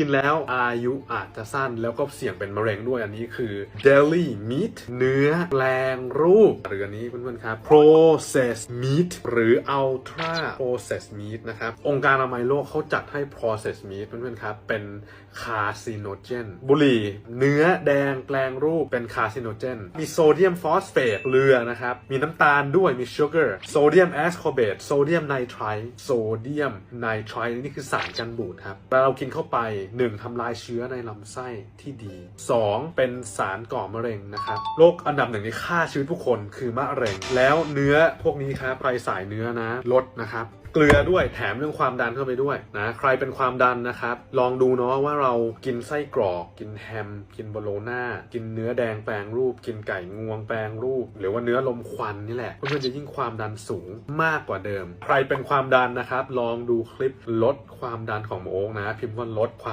กินแล้วอายุอาจจะสั้นแล้วก็เสี่ยงเป็นมะเร็งด้วยอันนี้คือ deli meat เนื้อแปลงรูป หรืออันนี้เพื่อนๆครับ processed meat หรือ ultra processed meat นะครับ องค์การอนามัยโลกเขาจัดให้ processed meat เพื่อนๆครับเป็น carcinogen บุหรี่ เนื้อแดงแปลงรูปเป็น carcinogen มีโซเดียมฟอสเฟตเกลือนะครับ มีน้ำตาลด้วยมี sugar โซเดียม ascorbate โซเดียมไนไตรโซเดียมไนไตรนี่คือสารกันบูดครับเวลาเรากินเข้าไปหนึ่งทำลายเชื้อในลำไส้ที่ดี 2. เป็นสารก่อมะเร็งนะครับโรคอันดับหนึ่งที่ฆ่าชีวิตผู้คนคือมะเร็ง แล้วเนื้อพวกนี้ครับใครสายเนื้อนะลดนะครับ เกลือด้วยแถมเรื่องความดันเข้าไปด้วยนะใครเป็นความดันนะครับลองดูเนาะว่าเรากินไส้กรอก กินแฮม กินโบโลน่ากินเนื้อแดงแปลงรูป กินไก่งวงแปลงรูป หรือว่าเนื้อลมควันนี่แหละเพื่อนๆจะยิ่งความดันสูงมากกว่าเดิม ใครเป็นความดันนะครับ ลองดูคลิปลดความดันของหมอโอ๊กนะ พิมพ์ว่าลดความ